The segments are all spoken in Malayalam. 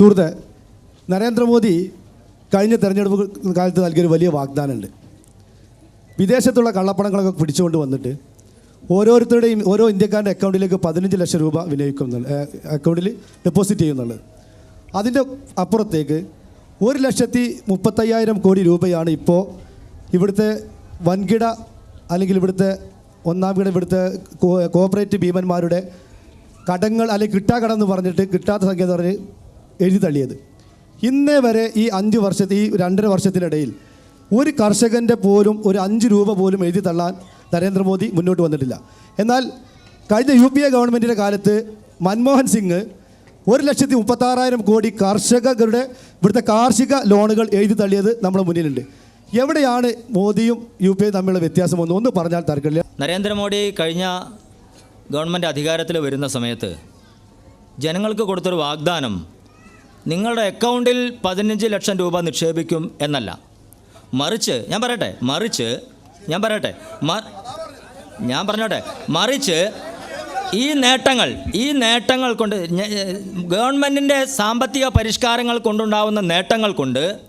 സുഹൃത്തെ നരേന്ദ്രമോദി കഴിഞ്ഞ തെരഞ്ഞെടുപ്പ് കാലത്ത് നൽകിയൊരു വലിയ വാഗ്ദാനമുണ്ട്. വിദേശത്തുള്ള കള്ളപ്പണങ്ങളൊക്കെ പിടിച്ചുകൊണ്ട് വന്നിട്ട് ഓരോരുത്തരുടെയും ഓരോ ഇന്ത്യക്കാരുടെ അക്കൗണ്ടിലേക്ക് പതിനഞ്ച് ലക്ഷം രൂപ വിനിയോഗിക്കുന്നുണ്ട് അക്കൗണ്ടിൽ ഡെപ്പോസിറ്റ് ചെയ്യുന്നുള്ളത് അതിന്റെ അപ്പുറത്തേക്ക് ഒരു ലക്ഷത്തി മുപ്പത്തയ്യായിരം കോടി രൂപയാണ് ഇപ്പോൾ ഇവിടുത്തെ വൻകിട അല്ലെങ്കിൽ ഇവിടുത്തെ ഒന്നാം കിട ഇവിടുത്തെ കോപ്പറേറ്റീവ് ഭീമന്മാരുടെ കടങ്ങൾ അല്ലെങ്കിൽ കിട്ടാക്കടം എന്ന് പറഞ്ഞിട്ട് കിട്ടാത്ത സംഖ്യ എന്ന് പറഞ്ഞ് എഴുതി തള്ളിയത് ഇന്നേ വരെ ഈ അഞ്ച് വർഷത്തെ ഈ രണ്ടര വർഷത്തിനിടയിൽ ഒരു കർഷകന്റെ പോലും ഒരു അഞ്ച് രൂപ പോലും എഴുതി തള്ളാൻ നരേന്ദ്രമോദി മുന്നോട്ട് വന്നിട്ടില്ല. എന്നാൽ കഴിഞ്ഞ യു പി എ ഗവൺമെന്റിന്റെ കാലത്ത് മൻമോഹൻ സിംഗ് ഒരു ലക്ഷത്തി മുപ്പത്താറായിരം കോടി കർഷകരുടെ ഇവിടുത്തെ കാർഷിക ലോണുകൾ എഴുതി തള്ളിയത് നമ്മുടെ മുന്നിലുണ്ട്. എവിടെയാണ് മോദിയും യു പി എ തമ്മിലുള്ള വ്യത്യാസം ഒന്ന് ഒന്ന് പറഞ്ഞാൽ തർക്കമില്ല. നരേന്ദ്രമോദി കഴിഞ്ഞ ഗവൺമെന്റ് അധികാരത്തിൽ വരുന്ന സമയത്ത് ജനങ്ങൾക്ക് കൊടുത്തൊരു വാഗ്ദാനം നിങ്ങളുടെ അക്കൗണ്ടിൽ പതിനഞ്ച് ലക്ഷം രൂപ നിക്ഷേപിക്കും എന്നല്ല. മറിച്ച് ഞാൻ പറയട്ടെ മറിച്ച് ഞാൻ പറയട്ടെ ഞാൻ പറഞ്ഞോട്ടെ മറിച്ച് ഈ നേട്ടങ്ങൾ ഈ നേട്ടങ്ങൾ കൊണ്ട് ഗവൺമെന്റിന്റെ സാമ്പത്തിക പരിഷ്കാരങ്ങൾ കൊണ്ടുണ്ടാവുന്ന നേട്ടങ്ങൾ കൊണ്ട്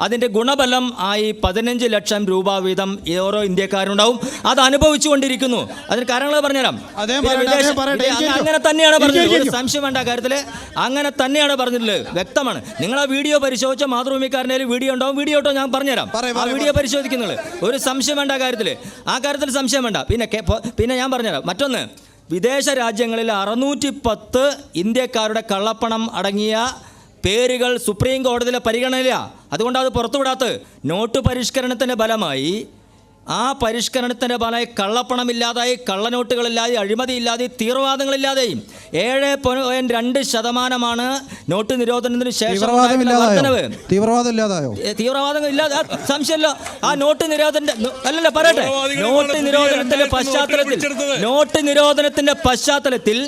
അതിന്റെ ഗുണബലം ആയി പതിനഞ്ച് ലക്ഷം രൂപ വീതം ഓരോ ഇന്ത്യക്കാരുണ്ടാവും. അത് അനുഭവിച്ചുകൊണ്ടിരിക്കുന്നു. അതിന് കാരണങ്ങൾ പറഞ്ഞുതരാം. അങ്ങനെ തന്നെയാണ് പറഞ്ഞത്. സംശയം വേണ്ട കാര്യത്തിൽ അങ്ങനെ തന്നെയാണ് പറഞ്ഞിട്ടുള്ളത്. വ്യക്തമാണ്. നിങ്ങൾ ആ വീഡിയോ പരിശോധിച്ച മാതൃഭൂമിക്കാരന്റെ വീഡിയോ ഉണ്ടാവും വീഡിയോ ഞാൻ പറഞ്ഞുതരാം. ആ വീഡിയോ പരിശോധിക്കുന്നുള്ളൂ ഒരു സംശയം വേണ്ട കാര്യത്തിൽ ആ കാര്യത്തിൽ സംശയം വേണ്ട. പിന്നെ പിന്നെ ഞാൻ പറഞ്ഞുതരാം. മറ്റൊന്ന്. വിദേശ രാജ്യങ്ങളിൽ അറുന്നൂറ്റി പത്ത് ഇന്ത്യക്കാരുടെ കള്ളപ്പണം അടങ്ങിയ പേരുകൾ സുപ്രീം കോടതിയിലെ പരിഗണനയില്ല അതുകൊണ്ട് അത് പുറത്തുവിടാത്തത്. നോട്ട് പരിഷ്കരണത്തിന്റെ ഫലമായി ആ പരിഷ്കരണത്തിന്റെ ഫലമായി കള്ളപ്പണമില്ലാതായി കള്ളനോട്ടുകളില്ലാതെ അഴിമതിയില്ലാതെ തീവ്രവാദങ്ങളില്ലാതെയും ഏഴ് പോയിന്റ് രണ്ട് ശതമാനമാണ് നോട്ട് നിരോധനത്തിന് ശേഷം തീവ്രവാദം ഉണ്ടായിട്ടുള്ള ഇല്ലാതായോ വർധനവ്. തീവ്രവാദം ഇല്ലാതെ സംശയമല്ലോ. ആ നോട്ട് നിരോധന അല്ലല്ല പറയട്ടെ. നോട്ട് നിരോധനത്തിന്റെ പശ്ചാത്തലത്തിൽ നോട്ട് നിരോധനത്തിന്റെ പശ്ചാത്തലത്തിൽ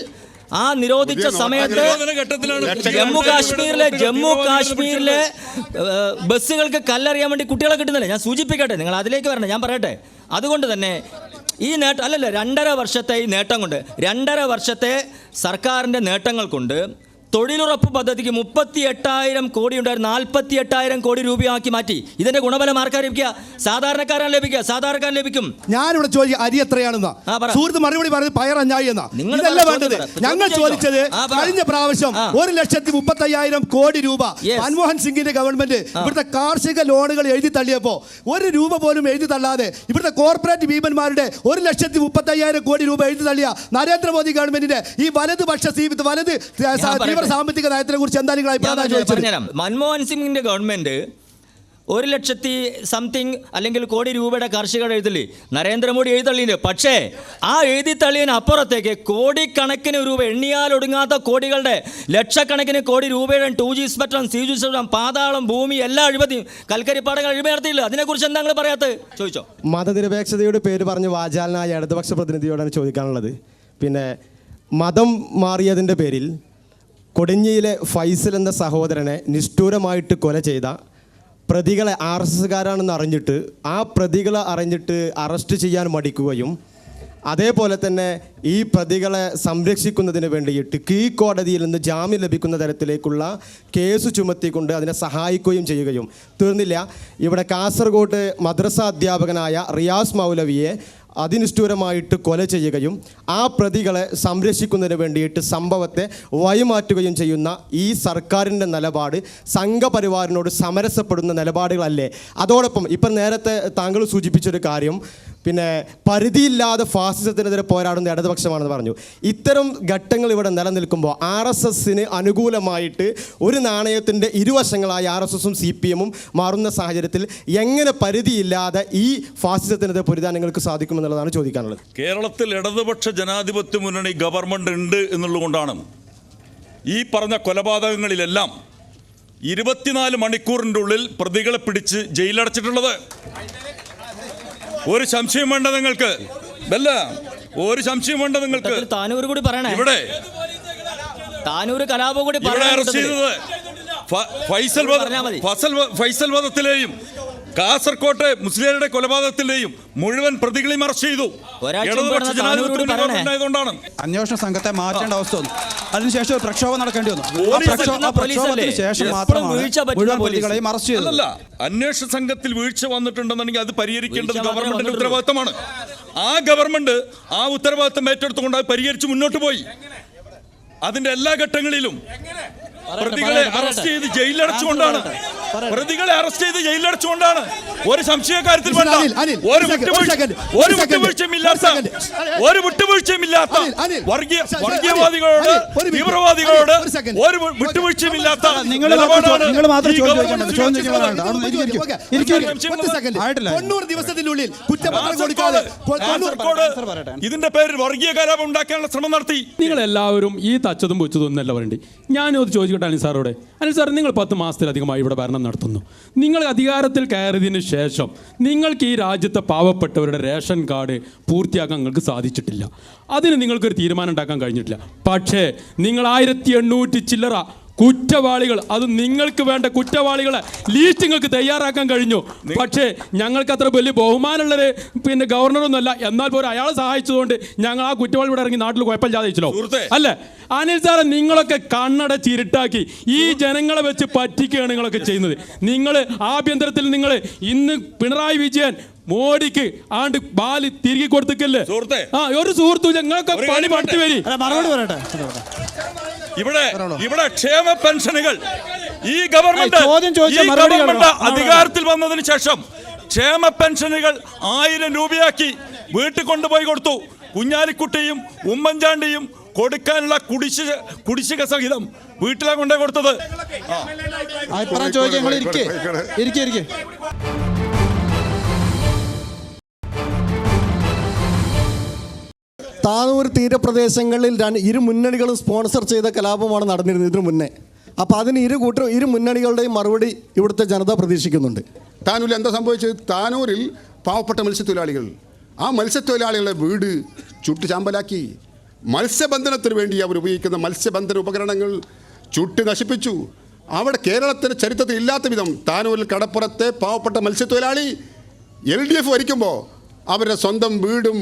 ആ നിരോധിച്ച സമയത്ത് ജമ്മു കാശ്മീരിലെ ജമ്മു കാശ്മീരിലെ ബസ്സുകൾക്ക് കല്ലെറിയാൻ വേണ്ടി കുട്ടികളെ കിട്ടുന്നില്ല. ഞാൻ സൂചിപ്പിക്കട്ടെ നിങ്ങൾ അതിലേക്ക് വരണം ഞാൻ പറയട്ടെ. അതുകൊണ്ട് തന്നെ ഈ നേട്ടം അല്ലല്ല രണ്ടര വർഷത്തെ ഈ നേട്ടം കൊണ്ട് രണ്ടര വർഷത്തെ സർക്കാരിന്റെ നേട്ടങ്ങൾ കൊണ്ട് തൊഴിലുറപ്പ് പദ്ധതിക്ക് മുപ്പത്തി എട്ടായിരം കോടി ഉണ്ടായിരുന്നു നാൽപ്പത്തി എട്ടായിരം കോടി രൂപയാക്കി മാറ്റി. ഇതിന്റെ ഗുണഫലം ആർക്കാ ലഭിക്കുക സാധാരണക്കാരാണ് ലഭിക്കുക. സാധാരണക്കാരൻ ലഭിക്കും. ഞാനിവിടെ ചോദിക്കുക അരി എത്രയാണെന്ന്. സുഹൃത്ത് മറുപടി പറഞ്ഞത് പയർ അഞ്ഞായി എന്നാ. ഇതല്ല വേണ്ടത്. ഞങ്ങൾ ചോദിച്ചത് ചോദിച്ചോ. കഴിഞ്ഞ പ്രാവശ്യം. ഒരു ലക്ഷത്തി മുപ്പത്തി അയ്യായിരം കോടി രൂപ. മൻമോഹൻ സിംഗിന്റെ ഗവൺമെന്റ് ഇവിടുത്തെ കാർഷിക ലോണുകൾ എഴുതി തള്ളിയപ്പോ ഒരു രൂപ പോലും എഴുതി തള്ളാതെ ഇവിടുത്തെ കോർപ്പറേറ്റ് ഭീമന്മാരുടെ ഒരു ലക്ഷത്തി മുപ്പത്തി അയ്യായിരം കോടി രൂപ എഴുതി തള്ളിയ നരേന്ദ്രമോദി ഗവൺമെന്റിന്റെ ഈ വലതുപക്ഷ വലത് തീവ്ര പറയട്ടെ. സാമ്പത്തിക നയത്തിനെ കുറിച്ച് എന്താ നിങ്ങൾ അഭിപ്രായം ചോദിച്ചത്? മൻമോഹൻ സിംഗിന്റെ ഗവൺമെന്റ് ഒരു ലക്ഷത്തി സംതിങ് അല്ലെങ്കിൽ കോടി രൂപയുടെ കർഷകർ എഴുതല്ലേ നരേന്ദ്രമോദി എഴുതള്ളിന് പക്ഷേ ആ എഴുതി തള്ളിയതിന് അപ്പുറത്തേക്ക് കോടിക്കണക്കിന് രൂപ എണ്ണിയാൽ ഒടുങ്ങാത്ത കോടികളുടെ ലക്ഷക്കണക്കിന് കോടി രൂപയുടെ two G spectrum C G spectrum പാതാളം ഭൂമി എല്ലാ അഴിമതി കൽക്കരിപ്പാടങ്ങൾ അഴിമയർത്തിയില്ല അതിനെക്കുറിച്ച് എന്താ നിങ്ങൾ പറയാത്തത്? ചോദിച്ചോ. മതനിരപേക്ഷതയുടെ പേര് പറഞ്ഞ് വാചാലനായ ഇടതുപക്ഷ പ്രതിനിധിയോടാണ് ചോദിക്കാനുള്ളത്. പിന്നെ മതം മാറിയതിന്റെ പേരിൽ കൊടിഞ്ഞിയിലെ ഫൈസൽ എന്ന സഹോദരനെ നിഷ്ഠൂരമായിട്ട് കൊല ചെയ്ത പ്രതികളെ ആർ എസ് എസ്സുകാരാണെന്ന് അറിഞ്ഞിട്ട് ആ പ്രതികളെ അറിഞ്ഞിട്ട് അറസ്റ്റ് ചെയ്യാൻ മടിക്കുകയും അതേപോലെ തന്നെ ഈ പ്രതികളെ സംരക്ഷിക്കുന്നതിന് വേണ്ടിയിട്ട് കോടതിയിൽ നിന്ന് ജാമ്യം ലഭിക്കുന്ന തരത്തിലേക്കുള്ള കേസ് ചുമത്തിക്കൊണ്ട് അതിനെ സഹായിക്കുകയും ചെയ്യുകയും തീർന്നില്ല. ഇവിടെ കാസർഗോഡ് മദ്രസ അധ്യാപകനായ റിയാസ് മൗലവിയെ അതിനിഷ്ഠൂരമായിട്ട് കൊല ചെയ്യുകയും ആ പ്രതികളെ സംരക്ഷിക്കുന്നതിന് വേണ്ടിയിട്ട് സംഭവത്തെ വഴിമാറ്റുകയും ചെയ്യുന്ന ഈ സർക്കാരിന്റെ നിലപാട് സംഘപരിവാറിനോട് സമരസപ്പെടുന്ന നിലപാടുകളല്ലേ? അതോടൊപ്പം ഇപ്പം നേരത്തെ താങ്കൾ സൂചിപ്പിച്ചൊരു കാര്യം പിന്നെ പരിധിയില്ലാതെ ഫാസിസത്തിനെതിരെ പോരാടുന്ന ഇടതുപക്ഷമാണെന്ന് പറഞ്ഞു. ഇത്തരം ഘട്ടങ്ങൾ ഇവിടെ നിലനിൽക്കുമ്പോൾ ആർ എസ് എസിന് അനുകൂലമായിട്ട് ഒരു നാണയത്തിന്റെ ഇരുവശങ്ങളായി ആർ എസ് എസും സി പി എമ്മും മാറുന്ന സാഹചര്യത്തിൽ എങ്ങനെ പരിധിയില്ലാതെ ഈ ഫാസിസത്തിനെതിരെ പൊരുതാൻ നിങ്ങൾക്ക് സാധിക്കുമെന്നുള്ളതാണ് ചോദിക്കാനുള്ളത്. കേരളത്തിൽ ഇടതുപക്ഷ ജനാധിപത്യ മുന്നണി ഗവൺമെന്റ് ഉണ്ട് എന്നുള്ളതുകൊണ്ടാണ് ഈ പറഞ്ഞ കൊലപാതകങ്ങളിലെല്ലാം ഇരുപത്തിനാല് മണിക്കൂറിന്റെ ഉള്ളിൽ പ്രതികളെ പിടിച്ച് ജയിലടച്ചിട്ടുള്ളത് ഒരു സംശയം വേണ്ട നിങ്ങൾക്ക് അല്ല ഒരു സംശയം വേണ്ട നിങ്ങൾക്ക് താനൂർ കൂടി പറയണേ ഇവിടെ താനൂർ കലാപം കൂടി ഇവിടെ പറയണേ അറസ്റ്റ്. ചെയ്തത്. ഫസൽ ഫൈസൽ വധത്തിലെയും കാസർകോട്ടെ മുസ്ലിങ്ങളുടെ കൊലപാതകത്തിന്റെയും മുഴുവൻ പ്രതികളെയും അറസ്റ്റ് ചെയ്തു. ഇടതുപക്ഷ ജനാധിപത്യ അന്വേഷണ സംഘത്തെ മാറ്റേണ്ട അവസ്ഥ വന്നു. അതിനുശേഷം ഒരു പ്രക്ഷോഭം നടക്കേണ്ടി വന്നു? ശേഷം മാത്രമാണ് അറസ്റ്റ് ചെയ്തു അല്ലല്ല അന്വേഷണ സംഘത്തിൽ വീഴ്ച വന്നിട്ടുണ്ടെന്നുണ്ടെങ്കിൽ അത് പരിഹരിക്കേണ്ടത് ഗവൺമെന്റിന്റെ ഉത്തരവാദിത്തമാണ്. ആ ഗവൺമെന്റ് ആ ഉത്തരവാദിത്തം ഏറ്റെടുത്തുകൊണ്ട് അത് പരിഹരിച്ച് മുന്നോട്ട് പോയി. അതിന്റെ എല്ലാ ഘട്ടങ്ങളിലും പ്രതികളെ അറസ്റ്റ് ചെയ്ത് ജയിലിലടച്ചുകൊണ്ടാണ് പ്രതികളെ അറസ്റ്റ് ചെയ്ത് ജയിലിലടച്ചുകൊണ്ടാണ്. ഒരു സംശയ കാര്യത്തിൽ വേണ്ട ഒരു ഒരു ഒരു second, ഒരു ഒരു second, വിട്ടുവീഴ്ചയും ഇല്ലാത്ത ഒരു second. ഒരു വിട്ടുവീഴ്ചയും ഇല്ലാത്ത അനിൽ, അനിൽ, വർഗീയ വർഗീയവാദികളോട്. തീവ്രവാദികളോട് ഒരു second. ഒരു വിട്ടുവീഴ്ചയും ഇല്ലാത്ത നിങ്ങൾ മാത്രം ചോദ്യം ആയിട്ടില്ല. തൊണ്ണൂറ് ദിവസത്തിനുള്ളിൽ കുറ്റപത്രം ഇതിന്റെ പേരിൽ വർഗീയ കലാപം ഉണ്ടാക്കാനുള്ള ശ്രമം നടത്തി. നിങ്ങൾ എല്ലാവരും ഈ തച്ചതും പൊച്ചതും ഒന്നല്ല പറയണ്ടേ. ഞാനത് ചോദിക്കട്ടെ അനിൽ സാറോടെ. അനിൽ സാർ നിങ്ങൾ പത്ത് മാസത്തിലധികമായി ഇവിടെ ഭരണം നടത്തുന്നു. നിങ്ങൾ അധികാരത്തിൽ കയറിയതിന് ശേഷം നിങ്ങൾക്ക് ഈ രാജ്യത്തെ പാവപ്പെട്ടവരുടെ റേഷൻ കാർഡ് പൂർത്തിയാക്കാൻ നിങ്ങൾക്ക് സാധിച്ചിട്ടില്ല. അതിന് നിങ്ങൾക്കൊരു തീരുമാനം ഉണ്ടാക്കാൻ കഴിഞ്ഞിട്ടില്ല. പക്ഷേ നിങ്ങൾ ആയിരത്തി എണ്ണൂറ്റി ചില്ലറ കുറ്റവാളികൾ അത് നിങ്ങൾക്ക് വേണ്ട കുറ്റവാളികളെ ലീസ്റ്റ് നിങ്ങൾക്ക് തയ്യാറാക്കാൻ കഴിഞ്ഞു. പക്ഷേ ഞങ്ങൾക്ക് അത്ര വലിയ ബഹുമാനമുള്ളൊരു പിന്നെ ഗവർണറൊന്നുമല്ല. എന്നാൽ പോലും അയാൾ സഹായിച്ചതുകൊണ്ട് ഞങ്ങൾ ആ കുറ്റവാളി ഇവിടെ ഇറങ്ങി നാട്ടിൽ കുഴപ്പമില്ലാതെ വെച്ചല്ലോ. അല്ലേ? അനിൽ സാറെ നിങ്ങളൊക്കെ കണ്ണട ചിരുട്ടാക്കി ഈ ജനങ്ങളെ വെച്ച് പറ്റിക്കുകയാണ് നിങ്ങളൊക്കെ ചെയ്യുന്നത്. നിങ്ങൾ ആഭ്യന്തരത്തിൽ നിങ്ങൾ ഇന്ന് പിണറായി വിജയൻ മോഡിക്ക് ആണ്ട് ബാലി തിരികെ കൊടുത്തിക്കല്ലേ. ആ ഒരു സുഹൃത്തു ഞങ്ങൾക്ക് പണി പട്ടി വരി. അല്ല, മറുപടി പറയട്ടെ? ഇവിടെ ഇവിടെ ക്ഷേമ പെൻഷനുകൾ. ഈ ഗവൺമെന്റ് ഈ ഗവൺമെന്റ് അധികാരത്തിൽ വന്നതിന് ശേഷം ക്ഷേമ പെൻഷനുകൾ ആയിരം രൂപയാക്കി വീട്ടിൽ കൊണ്ടുപോയി കൊടുത്തു. കുഞ്ഞാലിക്കുട്ടിയും ഉമ്മൻചാണ്ടിയും കൊടുക്കാനുള്ള കുടിശ്ശിക കുടിശ്ശിക സഹിതം വീട്ടിലാണ് കൊണ്ടുപോയി കൊടുത്തത്. അഭിപ്രായം താനൂർ തീരപ്രദേശങ്ങളിൽ ഇരു മുന്നണികളും സ്പോൺസർ ചെയ്ത കലാപമാണ് നടന്നിരുന്നത് ഇതിനു മുന്നേ. അപ്പോൾ അതിന് ഇരു കൂട്ടർ ഇരു മുന്നണികളുടെയും മറുപടി ഇവിടുത്തെ ജനത പ്രതീക്ഷിക്കുന്നുണ്ട്. താനൂരിൽ എന്താ സംഭവിച്ചത്? താനൂരിൽ പാവപ്പെട്ട മത്സ്യത്തൊഴിലാളികൾ ആ മത്സ്യത്തൊഴിലാളികളുടെ വീട് ചുട്ടുചാമ്പലാക്കി മത്സ്യബന്ധനത്തിന് വേണ്ടി അവർ ഉപയോഗിക്കുന്ന മത്സ്യബന്ധന ഉപകരണങ്ങൾ ചുട്ടു നശിപ്പിച്ചു. അവിടെ കേരളത്തിന്റെ ചരിത്രത്തിൽ ഇല്ലാത്ത വിധം താനൂരിൽ കടപ്പുറത്തെ പാവപ്പെട്ട മത്സ്യത്തൊഴിലാളി എൽ ഡി എഫ് ഭരിക്കുമ്പോൾ അവരുടെ സ്വന്തം വീടും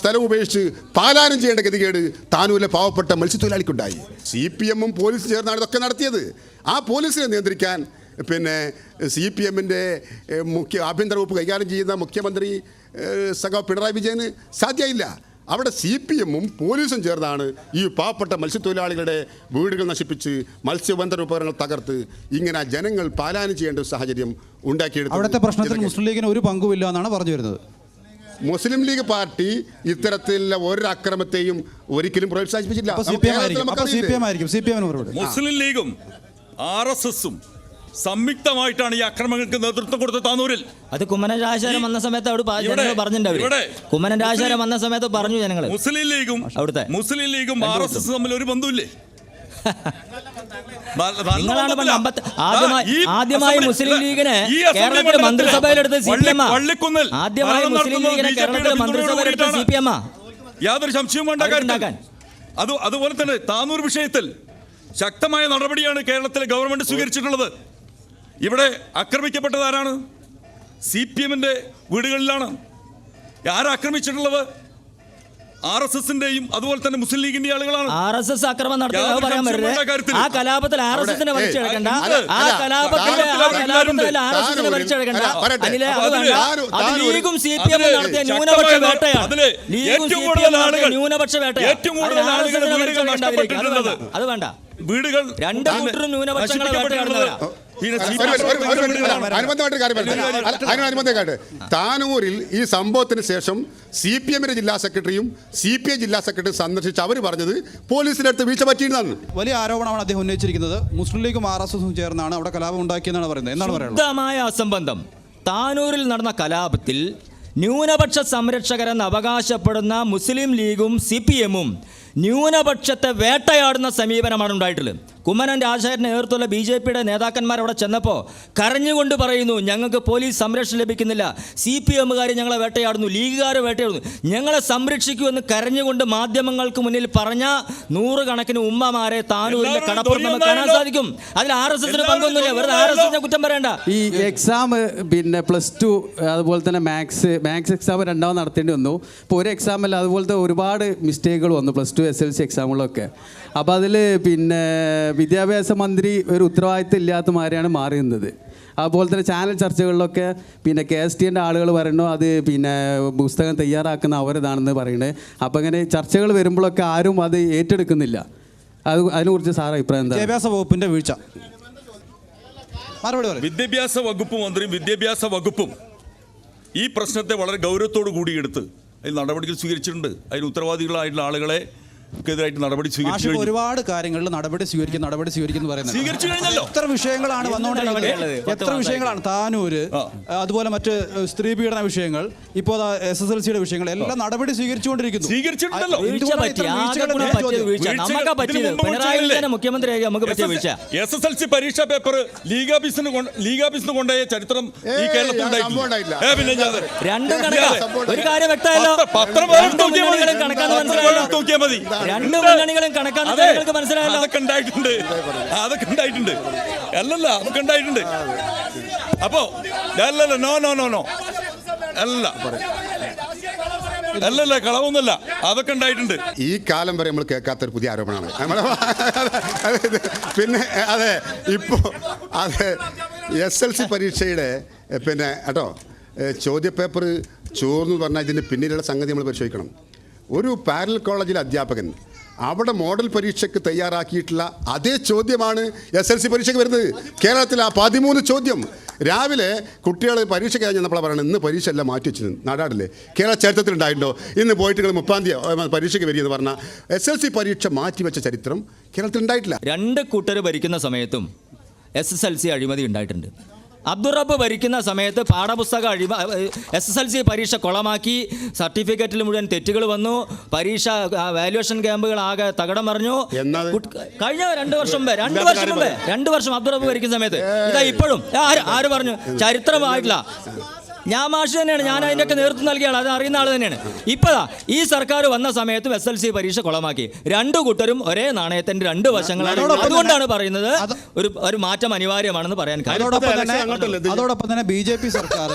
സ്ഥലം ഉപേക്ഷിച്ച് പാലാനം ചെയ്യേണ്ട ഗതികേട് താനൂരിലെ പാവപ്പെട്ട മത്സ്യത്തൊഴിലാളിക്കുണ്ടായി. സി പി എമ്മും പോലീസും ചേർന്നാണ് ഇതൊക്കെ നടത്തിയത്. ആ പോലീസിനെ നിയന്ത്രിക്കാൻ പിന്നെ സി പി എമ്മിന്റെ മുഖ്യ ആഭ്യന്തര വകുപ്പ് കൈകാര്യം ചെയ്യുന്ന മുഖ്യമന്ത്രി സഖാവ് പിണറായി വിജയന് സാധ്യമായില്ല അവിടെ സി പി എമ്മും പോലീസും ചേർന്നാണ് ഈ പാവപ്പെട്ട മത്സ്യത്തൊഴിലാളികളുടെ വീടുകൾ നശിപ്പിച്ച് മത്സ്യബന്ധന ഉപകരണങ്ങൾ തകർത്ത് ഇങ്ങനെ ജനങ്ങൾ പാലായനം ചെയ്യേണ്ട ഒരു സാഹചര്യം ഉണ്ടാക്കിയെടുത്തു അവിടുത്തെ പ്രശ്നത്തിൽ മുസ്ലിം ലീഗിന് ഒരു പങ്കുമില്ല എന്നാണ് പറഞ്ഞു വരുന്നത്. മുസ്ലിം ലീഗ് പാർട്ടി ഇത്തരത്തിലുള്ള ഒരു അക്രമത്തെയും ഒരിക്കലും പ്രോത്സാഹിപ്പിച്ചില്ല മുസ്ലിം ലീഗും ആർ എസ് എസും സംയുക്തമായിട്ടാണ് ഈ അക്രമങ്ങൾക്ക് നേതൃത്വം കൊടുത്ത താനൂരിൽ. അത് കുമ്മനം രാജാരം വന്ന സമയത്ത് അവിടെ പറഞ്ഞിട്ടുണ്ടാവും ഇവിടെ- ജനങ്ങൾ പറഞ്ഞിട്ടുണ്ടാവില്ലേ ഇവിടെ. കുമ്മനം രാജാരം വന്ന സമയത്ത് പറഞ്ഞു ജനങ്ങൾ മുസ്ലിം ലീഗും അവിടുത്തെ. മുസ്ലിം ലീഗും ആർ എസ് എസ് തമ്മിൽ ഒരു ബന്ധമില്ലേ ആദ്യമായി- മുസ്ലിം ലീഗിനെ കേരളത്തിലെ മന്ത്രിസഭയിലെടുത്ത് സി പി എം ആദ്യമായി മുസ്ലിം ലീഗിനെ കേരളത്തിലെ മന്ത്രിസഭയിലെടുത്ത് സി പി എം യാതൊരു സംശയവും ഉണ്ടാക്കാൻ. അത് അതുപോലെ തന്നെ താനൂർ വിഷയത്തിൽ ശക്തമായ നടപടിയാണ് കേരളത്തിലെ ഗവൺമെന്റ് സ്വീകരിച്ചിട്ടുള്ളത്. ഇവിടെ ആക്രമിക്കപ്പെട്ടത് ആരാണ്? സി പി എമ്മിന്റെ വീടുകളിലാണ്. ആരാക്രമിച്ചിട്ടുള്ളത് ആർ എസ് എസിന്റെയും അതുപോലെ തന്നെ മുസ്ലിം ലീഗിന്റെ ആളുകളാണ്. ആർ എസ് എസ് ആക്രമണം നടത്തിയത് പറയാൻ പറ്റില്ലേ. ആ കലാപത്തിൽ ആർ എസ് എസിനെ വലിച്ചെടുക്കണ്ട ആ കലാപത്തിൽ ആർ എസ് എസിനെ വലിച്ചെടുക്കണ്ട അതിൽ ലീഗും സി പി എമ്മും നടത്തിയ ന്യൂനപക്ഷ വേട്ടയാണ്. ലീഗും സി പി നടത്തിയ വേട്ടയാണ്. അത് വേണ്ട വീടുകൾ രണ്ട് കൂട്ടരും ന്യൂനപക്ഷങ്ങളെ വേട്ടയാടുന്നവരാ. അനുബന്ധമായിട്ട് കാര്യം താനൂരിൽ ഈ സംഭവത്തിന് ശേഷം സി പി എമ്മിന്റെ ജില്ലാ സെക്രട്ടറിയും സി പി ഐ ജില്ലാ സെക്രട്ടറിയും സന്ദർശിച്ച് അവർ പറഞ്ഞത് പോലീസിന്റെ അടുത്ത് വീഴ്ച പറ്റിയിരുന്നാണ് വലിയ ആരോപണമാണ് അദ്ദേഹം ഉന്നയിച്ചിരിക്കുന്നത്. മുസ്ലിം ലീഗും ആർ എസ് എസും ചേർന്നാണ് അവിടെ കലാപം ഉണ്ടാക്കിയെന്നാണ് പറയുന്നത്. എന്താണ് പറയുന്നത് ശുദ്ധമായ അസംബന്ധം. താനൂരിൽ നടന്ന കലാപത്തിൽ ന്യൂനപക്ഷ സംരക്ഷകരെന്ന് അവകാശപ്പെടുന്ന മുസ്ലിം ലീഗും സി പി എമ്മും ന്യൂനപക്ഷത്തെ വേട്ടയാടുന്ന സമീപനമാണ് ഉണ്ടായിട്ടുള്ളത്. കുമ്മനം രാജശേഖരന്റെ നേതൃത്വമുള്ള ബി ജെ പിയുടെ നേതാക്കന്മാർ അവിടെ ചെന്നപ്പോൾ കരഞ്ഞുകൊണ്ട് പറയുന്നു ഞങ്ങൾക്ക് പോലീസ് സംരക്ഷണം ലഭിക്കുന്നില്ല. സി പി എമ്മുകാർ ഞങ്ങളെ വേട്ടയാടുന്നു ലീഗുകാർ വേട്ടയാടുന്നു. ഞങ്ങളെ സംരക്ഷിക്കൂ എന്ന് കരഞ്ഞുകൊണ്ട് മാധ്യമങ്ങൾക്ക് മുന്നിൽ പറഞ്ഞ നൂറുകണക്കിന് ഉമ്മമാരെ താനൂരിലെ കടപ്പുറം കടപ്പുറത്ത് നമുക്ക് കാണാൻ സാധിക്കും. അതിൽ ആർ എസ് എസിന് പങ്കൊന്നുമില്ല വെറുതെ ആർ എസ് എസിനെ കുറ്റം പറയണ്ട. ഈ എക്സാം പിന്നെ പ്ലസ് ടു അതുപോലെ തന്നെ മാത്സ് മാത്സ് എക്സാം രണ്ടാമത് നടത്തേണ്ടി വന്നു. ഇപ്പോൾ ഒരു എക്സാമല്ല അതുപോലത്തെ ഒരുപാട് മിസ്റ്റേക്കുകൾ വന്നു plus two S L C എക്സാമുകളൊക്കെ. അപ്പോൾ അതിൽ പിന്നെ വിദ്യാഭ്യാസ മന്ത്രി ഒരു ഉത്തരവാദിത്തം ഇല്ലാത്ത മാതിരിയാണ് മാറിയുന്നത് അതുപോലെ തന്നെ ചാനൽ ചർച്ചകളിലൊക്കെ പിന്നെ കെ എസ് ടിന്റെ ആളുകൾ പറയുന്നു അത് പിന്നെ പുസ്തകം തയ്യാറാക്കുന്ന അവരതാണെന്ന് പറയുന്നത്. അപ്പോൾ ഇങ്ങനെ ചർച്ചകൾ വരുമ്പോഴൊക്കെ ആരും അത് ഏറ്റെടുക്കുന്നില്ല. അത് അതിനെക്കുറിച്ച് സാർ അഭിപ്രായം എന്താ വിദ്യാഭ്യാസ വകുപ്പിന്റെ വീഴ്ച. വിദ്യാഭ്യാസ വകുപ്പ് മന്ത്രിയും വിദ്യാഭ്യാസ വകുപ്പും ഈ പ്രശ്നത്തെ വളരെ ഗൗരവത്തോടു കൂടി എടുത്ത് അതിൽ നടപടികൾ സ്വീകരിച്ചിട്ടുണ്ട്. അതിന് ഉത്തരവാദികളായിട്ടുള്ള ആളുകളെ എതിരായിട്ട് നടപടി സ്വീകരിച്ചു കഴിഞ്ഞു. ഒരുപാട് കാര്യങ്ങളിൽ നടപടി സ്വീകരിക്കും നടപടി സ്വീകരിക്കും എന്ന് പറയുന്നത് സ്വീകരിച്ചു കഴിഞ്ഞല്ലോ. എത്ര വിഷയങ്ങളാണ് വന്നുകൊണ്ടിരിക്കുന്നത് എത്ര വിഷയങ്ങളാണ് താനൂര് ആ. അതുപോലെ മറ്റ് സ്ത്രീ പീഡന വിഷയങ്ങൾ ഇപ്പോ എസ് എസ് എൽ സിയുടെ വിഷയങ്ങൾ എല്ലാം നടപടി സ്വീകരിച്ചുകൊണ്ടിരിക്കുന്നു സ്വീകരിച്ചിട്ടുണ്ടല്ലോ. ആ, വീഴ്ച എന്തുകൊണ്ടാണ് പറ്റി ഇത്ര ആകെ വീഴ്ചകൾ കൂടി എന്ന് പറ്റിയത് ചോദ്യം? വീഴ്ച നമുക്കാ ഇതിന് പറ്റിയത് മുമ്പ് പിണറായി വീഴ്ചകളില്ലേ? വിജയനെ മുഖ്യമന്ത്രിയായി നമുക്ക് പറ്റിയ വീഴ്ച എസ് എസ് എൽ സി പരീക്ഷാ പേപ്പർ ലീഗ് ഓഫീസിന് കൊണ്ട് ലീഗ് ഓഫീസിന് കൊണ്ടുപോയ ചരിത്രം ഈ ഏയ്, കേരളത്തിൽ ആ സംഭവം ഉണ്ടായിട്ടില്ല. ഉണ്ടായില്ല. ഏ, പിന്നെ ഞാൻ രണ്ടും കണക്കാ ഒരു കാര്യം വ്യക്തമല്ലോ പത്ര- പത്രം വേറെ രണ്ട് നോക്കിയാൽ മതി. മുന്നണികളും പത്രം മനസ്സിലായല്ലോ വേറെ നോക്കിയാൽ മതി രണ്ട് മുന്നണികളും കണക്കാന്ന് നിങ്ങൾക്ക് മനസ്സിലായല്ലോ. അതൊക്കെ ഉണ്ടായിട്ടുണ്ട്. അതൊക്കെ ഉണ്ടായിട്ടുണ്ട്. അല്ലല്ല അതൊക്കെ ഉണ്ടായിട്ടുണ്ട്. അപ്പോ അല്ലല്ല നോ നോ നോ നോ അല്ല അല്ലല്ല കളവൊന്നുമല്ല. അതൊക്കെ ഉണ്ടായിട്ടുണ്ട്. ഈ കാലം വരെ നമ്മൾ കേൾക്കാത്തൊരു പുതിയ ആരോപണമാണ്. നമ്മളെ പിന്നെ അതെ ഇപ്പോൾ അതെ എസ് എൽ സി പരീക്ഷയുടെ പിന്നെ കേട്ടോ ചോദ്യപേപ്പർ ചോർന്നു പറഞ്ഞാൽ ഇതിന് പിന്നിലുള്ള സംഗതി നമ്മൾ പരിശോധിക്കണം. ഒരു പാരൽ കോളേജിലെ അധ്യാപകൻ അവിടെ മോഡൽ പരീക്ഷയ്ക്ക് തയ്യാറാക്കിയിട്ടുള്ള അതേ ചോദ്യമാണ് എസ് എൽ സി പരീക്ഷയ്ക്ക് വരുന്നത്. കേരളത്തിൽ ആ പതിമൂന്ന് ചോദ്യം. രാവിലെ കുട്ടികൾ പരീക്ഷ കഴിഞ്ഞപ്പോൾ പറയണം ഇന്ന് പരീക്ഷ എല്ലാം മാറ്റി വെച്ചത് നാടാടില്ലേ? കേരള ചരിത്രത്തിൽ ഉണ്ടായിട്ടുണ്ടോ? ഇന്ന് പോയിട്ട് നിങ്ങൾ മുപ്പാം തീയതി പരീക്ഷയ്ക്ക് വരികയെന്ന് പറഞ്ഞാൽ എസ് എൽ സി പരീക്ഷ മാറ്റി വെച്ച ചരിത്രം കേരളത്തിൽ ഉണ്ടായിട്ടില്ല. രണ്ട് കൂട്ടർ ഭരിക്കുന്ന സമയത്തും എസ് എസ് എൽ സി അഴിമതി ഉണ്ടായിട്ടുണ്ട്. അബ്ദുറബ്ബ് ഭരിക്കുന്ന സമയത്ത് പാഠപുസ്തക അഴിമ എസ് എസ് എൽ സി പരീക്ഷ കുളമാക്കി. സർട്ടിഫിക്കറ്റിൽ മുഴുവൻ തെറ്റുകൾ വന്നു. പരീക്ഷ വാല്യുവേഷൻ ക്യാമ്പുകൾ ആകെ തകടം പറഞ്ഞു കഴിഞ്ഞ രണ്ട് വർഷം മുമ്പേ രണ്ട് വർഷം മുമ്പേ രണ്ട് വർഷം അബ്ദുറബ് ഭരിക്കുന്ന സമയത്ത്. ഇതാ ഇപ്പോഴും ആര് ആര് പറഞ്ഞു? ചരിത്രമായിട്ടില്ല. ഞാൻ മാഷ് തന്നെയാണ്. ഞാൻ അതിന്റെയൊക്കെ നേതൃത്വം നൽകിയാണ്. അത് അറിയുന്ന ആൾ തന്നെയാണ്. ഇപ്പതാ ഈ സർക്കാർ വന്ന സമയത്തും എസ് എൽ സി പരീക്ഷ കുളമാക്കി. രണ്ടു കൂട്ടരും ഒരേ നാണയത്തിന്റെ രണ്ട് വശങ്ങളാണ്. അതുകൊണ്ടാണ് പറയുന്നത് ഒരു ഒരു മാറ്റം അനിവാര്യമാണെന്ന് പറയാൻ കാര്യം അതോടൊപ്പം തന്നെ ബി ജെ പി സർക്കാർ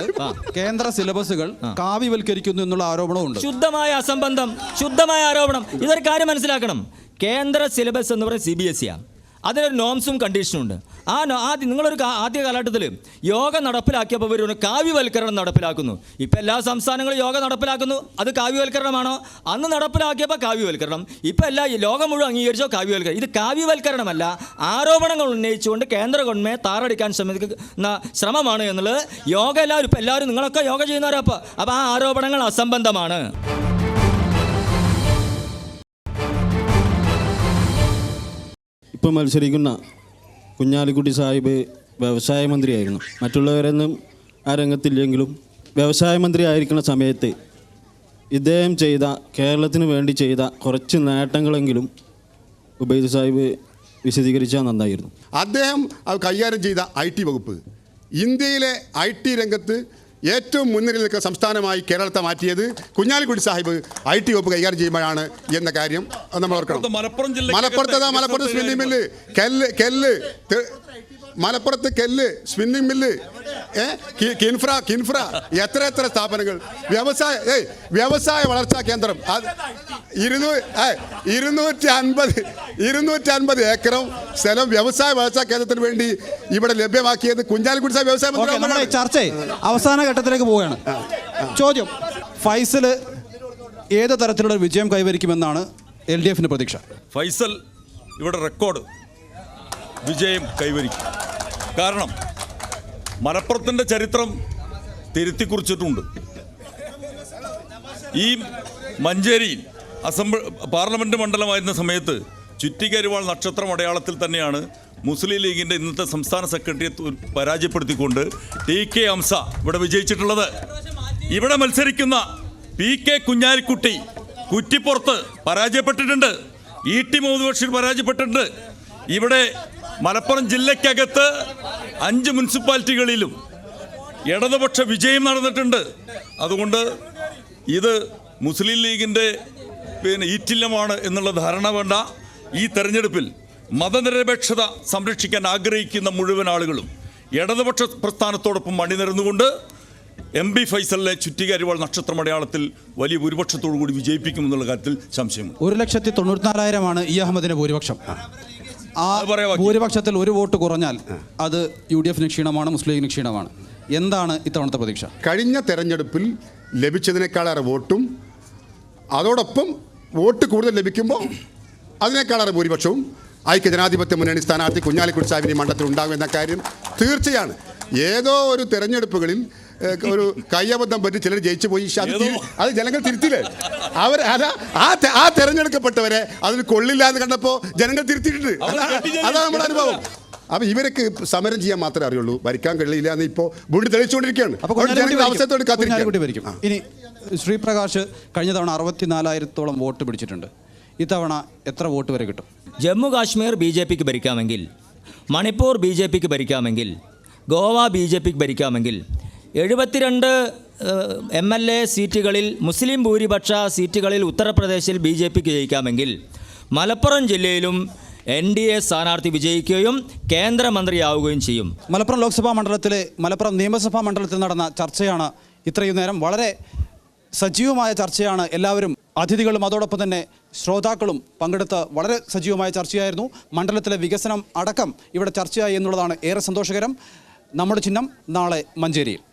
കേന്ദ്ര സിലബസുകൾ കാവ്യവൽക്കരിക്കുന്നു എന്നുള്ള ആരോപണമുണ്ട് ശുദ്ധമായ അസംബന്ധം ശുദ്ധമായ ആരോപണം. ഇതൊരു കാര്യം മനസ്സിലാക്കണം. കേന്ദ്ര സിലബസ് എന്ന് പറയുന്നത് സി ബി എസ് സിയാണ് അതിനൊരു നോംസും കണ്ടീഷനും ഉണ്ട്. ആ ആദ്യം നിങ്ങളൊരു ആദ്യ കാലഘട്ടത്തിൽ യോഗ നടപ്പിലാക്കിയപ്പോൾ ഇവർ കാവ്യവൽക്കരണം നടപ്പിലാക്കുന്നു. ഇപ്പം എല്ലാ സംസ്ഥാനങ്ങളും യോഗ നടപ്പിലാക്കുന്നു. അത് കാവ്യവൽക്കരണമാണോ? അന്ന് നടപ്പിലാക്കിയപ്പോൾ കാവ്യവൽക്കരണം. ഇപ്പം എല്ലാ ലോകം മുഴുവൻ അംഗീകരിച്ചോ കാവ്യവൽക്കരണം. ഇത് കാവ്യവൽക്കരണമല്ല ആരോപണങ്ങൾ ഉന്നയിച്ചുകൊണ്ട് കേന്ദ്ര ഗവൺമെന്റ് താറടിക്കാൻ ശ്രമിക്കുന്ന ശ്രമമാണ് എന്നുള്ളത് യോഗ എല്ലാവരും ഇപ്പം എല്ലാവരും നിങ്ങളൊക്കെ യോഗ ചെയ്യുന്നവരപ്പോൾ അപ്പോൾ ആ ആരോപണങ്ങൾ അസംബന്ധമാണ്. ഇപ്പം മത്സരിക്കുന്ന കുഞ്ഞാലിക്കുട്ടി സാഹിബ് വ്യവസായ മന്ത്രിയായിരുന്നു. മറ്റുള്ളവരൊന്നും ആ രംഗത്തില്ലെങ്കിലും വ്യവസായ മന്ത്രി ആയിരിക്കുന്ന സമയത്ത് ഇദ്ദേഹം ചെയ്ത കേരളത്തിന് വേണ്ടി ചെയ്ത കുറച്ച് നേട്ടങ്ങളെങ്കിലും ഉബൈദ് സാഹിബ് വിശദീകരിച്ചാൽ നന്നായിരുന്നു. അദ്ദേഹം അത് കൈകാര്യം ചെയ്ത ഐ ടി വകുപ്പ്. ഇന്ത്യയിലെ ഐ ടി രംഗത്ത് ഏറ്റവും മുന്നിൽ നിൽക്കുന്ന സംസ്ഥാനമായി കേരളത്തെ മാറ്റിയത് കുഞ്ഞാലിക്കുടി സാഹിബ് ഐ ടി വകുപ്പ് കൈകാര്യം ചെയ്യുമ്പോഴാണ് എന്ന കാര്യം നമ്മൾ ഓർക്കണം. മലപ്പുറത്ത് മലപ്പുറത്ത് സ്പിന്നിംഗ് മില്ല് കെല്ല് കെല്ല് മലപ്പുറത്ത് കെല്ല് സ്പിന്നിംഗ് മില്ല് ഏ? കിൻഫ്ര കിൻഫ്ര എത്ര എത്ര സ്ഥാപനങ്ങൾ? വ്യവസായ ഏയ് വ്യവസായ വളർച്ചാ കേന്ദ്രം. അത് ഇരുന്നൂ ഏ, ഇരുന്നൂറ്റി അൻപത് ഇരുന്നൂറ്റി അൻപത് ഏക്കറും സ്ഥലം വ്യവസായ വളർച്ചാ കേന്ദ്രത്തിന് വേണ്ടി ഇവിടെ ലഭ്യമാക്കിയത് കുഞ്ഞാലിക്കുടി സാഹിബ് വ്യവസായ മന്ത്രി ചർച്ച അവസാന ഘട്ടത്തിലേക്ക് പോവുകയാണ്. ചോദ്യം ഫൈസൽ ഏത് തരത്തിലുള്ള വിജയം കൈവരിക്കുമെന്നാണ് എൽ ഡി എഫിന്റെ പ്രതീക്ഷ? ഫൈസൽ ഇവിടെ റെക്കോർഡ് വിജയം കൈവരിക്കും. കാരണം മലപ്പുറത്തിന്റെ ചരിത്രം തിരുത്തി കുറിച്ചിട്ടുണ്ട് ഈ മഞ്ചേരിയിൽ അസംബ്ലി പാർലമെന്റ് മണ്ഡലമായിരുന്ന സമയത്ത് ചുറ്റിക്കരുവാൾ നക്ഷത്രം അടയാളത്തിൽ തന്നെയാണ് മുസ്ലിം ലീഗിന്റെ ഇന്നത്തെ സംസ്ഥാന സെക്രട്ടറിയെ പരാജയപ്പെടുത്തിക്കൊണ്ട് ടി കെ അംസ ഇവിടെ വിജയിച്ചിട്ടുള്ളത്. ഇവിടെ മത്സരിക്കുന്ന പി കെ കുഞ്ഞാലിക്കുട്ടി കുറ്റിപ്പുറത്ത് പരാജയപ്പെട്ടിട്ടുണ്ട്. ഇ ടി മുഹമ്മദ് ബഷീർ പരാജയപ്പെട്ടിട്ടുണ്ട്. ഇവിടെ മലപ്പുറം ജില്ലയ്ക്കകത്ത് അഞ്ച് മുനിസിപ്പാലിറ്റികളിലും ഇടതുപക്ഷ വിജയം നടന്നിട്ടുണ്ട്. അതുകൊണ്ട് ഇത് മുസ്ലിം ലീഗിന്റെ പിന്നെ ഈറ്റില്ലമാണ് എന്നുള്ള ധാരണ വേണ്ട. ഈ തെരഞ്ഞെടുപ്പിൽ മതനിരപേക്ഷത സംരക്ഷിക്കാൻ ആഗ്രഹിക്കുന്ന മുഴുവൻ ആളുകളും ഇടതുപക്ഷ പ്രസ്ഥാനത്തോടൊപ്പം അണിനിരന്നുകൊണ്ട് എം ബി ഫൈസലിനെ ചുറ്റികരിവാൾ നക്ഷത്രമടയാളത്തിൽ വലിയ ഭൂരിപക്ഷത്തോടു കൂടി വിജയിപ്പിക്കുമെന്നുള്ള കാര്യത്തിൽ സംശയമുണ്ട്. ഒരു ലക്ഷത്തി തൊണ്ണൂറ്റിനാലായിരമാണ് ഇ അഹമ്മദിന്റെ ഭൂരിപക്ഷം. ആ. ഭൂരിപക്ഷത്തിൽ ഒരു വോട്ട് കുറഞ്ഞാൽ അത് യു ഡി എഫിന് ക്ഷീണമാണ് മുസ്ലിം ലീഗിന് ക്ഷീണമാണ്. എന്താണ് ഇത്തവണത്തെ പ്രതീക്ഷ? കഴിഞ്ഞ തെരഞ്ഞെടുപ്പിൽ ലഭിച്ചതിനേക്കാളേറെ വോട്ടും അതോടൊപ്പം വോട്ട് കൂടുതൽ ലഭിക്കുമ്പോൾ അതിനേക്കാളേറെ ഭൂരിപക്ഷവും ഐക്യ ജനാധിപത്യ മുന്നണി സ്ഥാനാർത്ഥി കുഞ്ഞാലിക്കുടി സാഹിബിനി മണ്ഡലത്തിൽ ഉണ്ടാകും എന്ന കാര്യം തീർച്ചയാണ്. ഏതോ ഒരു തെരഞ്ഞെടുപ്പുകളിൽ ഒരു കയ്യബദ്ധം പറ്റി ചിലർ ജയിച്ചു പോയി. പക്ഷെ അത് അത് ജനങ്ങൾ തിരുത്തില്ലേ അവർ അതാ ആ ആ തെരഞ്ഞെടുക്കപ്പെട്ടവരെ അതിന് കൊള്ളില്ല എന്ന് കണ്ടപ്പോൾ ജനങ്ങൾ തിരുത്തിയിട്ടുണ്ട്. അതാ- അതാണ് നമ്മുടെ അനുഭവം. അപ്പൊ ഇവരൊക്കെ സമരം ചെയ്യാൻ മാത്രമേ അറിയുള്ളൂ. ഭരിക്കാൻ കഴിയില്ല എന്ന് ഇപ്പോൾ വീണ്ടും തെളിയിച്ചുകൊണ്ടിരിക്കുകയാണ്. അവസരത്തോട് കാത്തിരിക്കും ഇനി ശ്രീപ്രകാശ് കഴിഞ്ഞ തവണ അറുപത്തിനാലായിരത്തോളം വോട്ട് പിടിച്ചിട്ടുണ്ട്. ഇത്തവണ എത്ര വോട്ട് വരെ കിട്ടും? ജമ്മു കാശ്മീർ ബി ജെ പിക്ക് ഭരിക്കാമെങ്കിൽ മണിപ്പൂർ ബി ജെ പിക്ക് ഭരിക്കാമെങ്കിൽ ഗോവ ബി ജെ പിക്ക് ഭരിക്കാമെങ്കിൽ എഴുപത്തിരണ്ട് എം എൽ എ സീറ്റുകളിൽ മുസ്ലിം ഭൂരിപക്ഷ സീറ്റുകളിൽ ഉത്തർപ്രദേശിൽ ബി ജെ പിക്ക് ജയിക്കാമെങ്കിൽ മലപ്പുറം ജില്ലയിലും എൻ ഡി എ സ്ഥാനാർത്ഥി വിജയിക്കുകയും കേന്ദ്രമന്ത്രിയാവുകയും ചെയ്യും. മലപ്പുറം ലോക്സഭാ മണ്ഡലത്തിലെ മലപ്പുറം നിയമസഭാ മണ്ഡലത്തിൽ നടന്ന ചർച്ചയാണ് ഇത്രയും നേരം. വളരെ സജീവമായ ചർച്ചയാണ് എല്ലാവരും അതിഥികളും അതോടൊപ്പം തന്നെ ശ്രോതാക്കളും പങ്കെടുത്ത വളരെ സജീവമായ ചർച്ചയായിരുന്നു. മണ്ഡലത്തിലെ വികസനം അടക്കം ഇവിടെ ചർച്ചയായി എന്നുള്ളതാണ് ഏറെ സന്തോഷകരം. നമ്മുടെ ചിഹ്നം നാളെ മഞ്ചേരിയിൽ.